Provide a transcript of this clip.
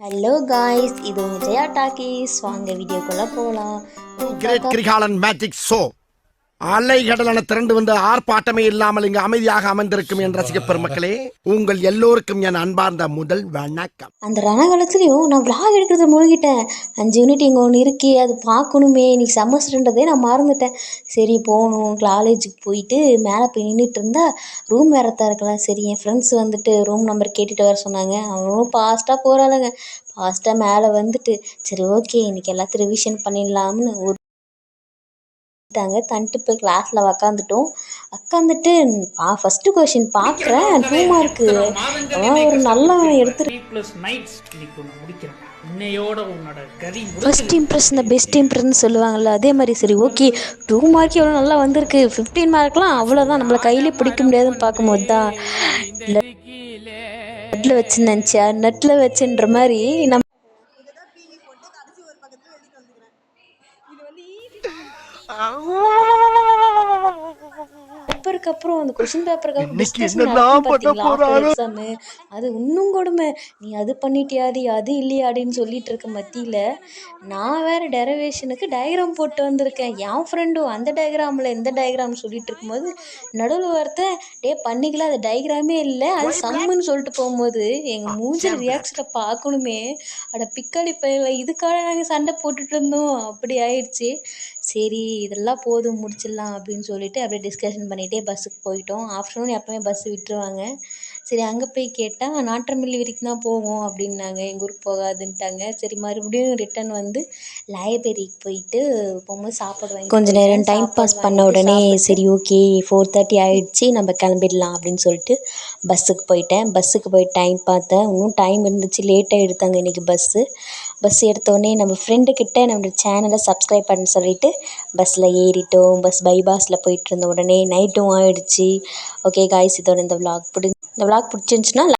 Hello guys இது உங்கள் Jaya talkies. வாங்க வீடியோக்குள்ளே போகலாம் கிரேட் கிரிகாலன் மேஜிக் ஷோ அலைகடலான திரண்டு வந்து ஆர்ப்பாட்டமே இல்லாமல் இங்கு அமைதியாக அமர்ந்திருக்கும் என் ரசிக பெருமக்களே உங்கள் எல்லோருக்கும் என் அன்பார்ந்த முதல் வணக்கம். அந்த ரணகாலத்துலேயும் நான் vlog எடுக்கிறத முழுகிட்டேன் அஞ்சு யூனிட் இங்கே ஒன்று இருக்கே அது பார்க்கணுமே இன்னைக்கு செமஸ்டர்ன்றதே நான் மறந்துட்டேன். சரி போகணும் காலேஜுக்கு போயிட்டு மேலே போய் நின்றுட்டு இருந்தா ரூம் வேற இருக்கலாம். சரி என் ஃப்ரெண்ட்ஸ் வந்துட்டு ரூம் நம்பர் கேட்டுட்டு வர சொன்னாங்க. அவனும் ஃபாஸ்ட்டாக போகிறாளுங்க ஃபாஸ்ட்டாக மேலே வந்துட்டு சரி ஓகே இன்னைக்கு எல்லாத்தையும் ரிவிஷன் பண்ணிடலாம்னு ஒரு தாங்க தந்துட்டு போய் கிளாஸில் உக்காந்துட்டோம். உக்காந்துட்டு பா ஃபஸ்ட்டு கொஷின் பார்க்குறேன் டூ மார்க்கு அவன் ஒரு நல்லவன் எடுத்து த்ரீ ப்ளஸ் நைட்ஸ் இன்னைக்கு ஒன்று முடிக்கிறேன். இன்னையோட உன்னோட கதி ஃபஸ்ட் இம்ப்ரெஷன் தான் பெஸ்ட் இம்ப்ரெஷன் சொல்லுவாங்கள்ல அதே மாதிரி சரி ஓகே. டூ மார்க் எவ்வளோ நல்லா வந்திருக்கு. ஃபிஃப்டீன் மார்க்லாம் அவ்வளோதான் நம்மளை கையிலே பிடிக்க முடியாதுன்னு பார்க்கும்போது தான். நெட்டில் வச்சு நினச்சா நெட்டில் வச்சுன்ற மாதிரி நம்ம you know, பேப்பருக்கு அப்புறம் அந்த கொஷின் பேப்பருக்கு? எக்ஸாமு அது இன்னும் கொடுமை. நீ அது பண்ணிட்டியாடி அது இல்லையாடின்னு சொல்லிட்டு இருக்க மத்தியில் நான் வேற டெரவேஷனுக்கு டயக்ராம் போட்டு வந்திருக்கேன். என் ஃப்ரெண்டும் அந்த டயக்ராமில் இந்த டயக்ராம் சொல்லிட்டு இருக்கும்போது நடுவில் வார்த்தை டே பண்ணிக்கலாம். அது டயக்ராமே இல்லை. அது சம்முன்னு சொல்லிட்டு போகும்போது எங்கள் மூஞ்சி ரியாக்ஷனை பார்க்கணுமே அட பிக்காளி பயில இதுக்காக நாங்கள் சண்டை போட்டுட்டு இருந்தோம். அப்படி ஆயிடுச்சு. சரி இதெல்லாம் போதும் முடிச்சிடலாம் அப்படின்னு சொல்லிட்டு அப்படியே டிஸ்கஷன் பண்ணிகிட்டே பஸ்ஸுக்கு போயிட்டோம். ஆஃப்டர்நூன் எப்போவுமே பஸ் விட்டுருவாங்க. சரி அங்கே போய் கேட்டால் நாற்றம்பள்ளி வரைக்கும் தான் போகும் அப்படின்னாங்க. எங்கள் ஊருக்கு போகாதுன்ட்டாங்க. சரி மறுபடியும் ரிட்டன் வந்து லைப்ரரிக்கு போயிட்டு போகும்போது சாப்பாடு வாங்கி கொஞ்ச நேரம் டைம் பாஸ் பண்ண உடனே சரி ஓகே ஃபோர் தேர்ட்டி ஆயிடுச்சு நம்ம கிளம்பிடலாம் அப்படின்னு சொல்லிட்டு பஸ்ஸுக்கு போயிட்டேன். பஸ்ஸுக்கு போய் டைம் பார்த்தேன். இன்னும் டைம் இருந்துச்சு லேட்டாக எடுத்தாங்க இன்றைக்கி பஸ்ஸு பஸ் எடுத்தோடனே நம்ம ஃப்ரெண்டு கிட்ட நம்ம சேனலை சப்ஸ்கிரைப் பண்ண சொல்லிட்டு பஸ்ஸில் ஏறிட்டோம். பஸ் பைபாஸில் போயிட்டு இருந்த உடனே நைட்டும் ஆயிடுச்சு. ஓகே காய்ஸ் இதோட இந்த vlog பிடி இந்த விளாக் பிடிச்சிருந்துச்சுன்னா